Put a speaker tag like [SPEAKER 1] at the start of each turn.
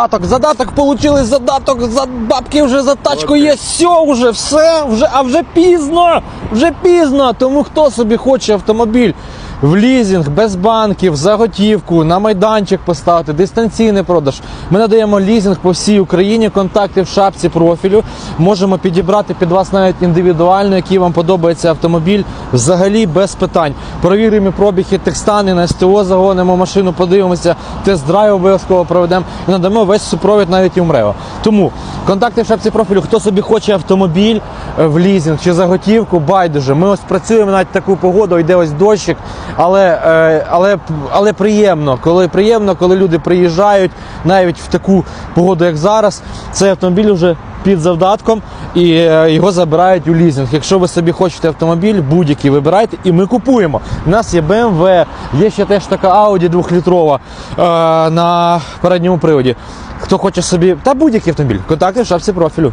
[SPEAKER 1] Задаток, задаток получили, задаток, за бабки вже за тачку є, все, вже, все, вже, а вже пізно, вже пізно. Тому хто собі хоче автомобіль в лізинг, без банків, за готівку, на майданчик поставити, дистанційний продаж. Ми надаємо лізинг по всій Україні, контакти в шапці профілю. Можемо підібрати під вас навіть індивідуально, який вам подобається автомобіль, взагалі без питань. Провіримо пробіги техстани, на СТО загонимо машину, подивимося, тест-драйв обов'язково проведемо і надамо весь супровід навіть і МРЕО. Тому контакти в шапці профілю, хто собі хоче автомобіль е, в лізинг чи за готівку, байдуже. Ми ось працюємо навіть таку погоду, йде ось дощик, але, е, але, але приємно, коли приємно, коли люди приїжджають навіть в таку погоду, як зараз, цей автомобіль вже під завдатком і е, його забирають у лізинг. Якщо ви собі хочете автомобіль, будь-який вибирайте, і ми купуємо. У нас є BMW, є ще теж така Audi 2-літрова е, на передньому приводі. Хто хоче собі, та будь-який автомобіль, контакти в шапці профілю.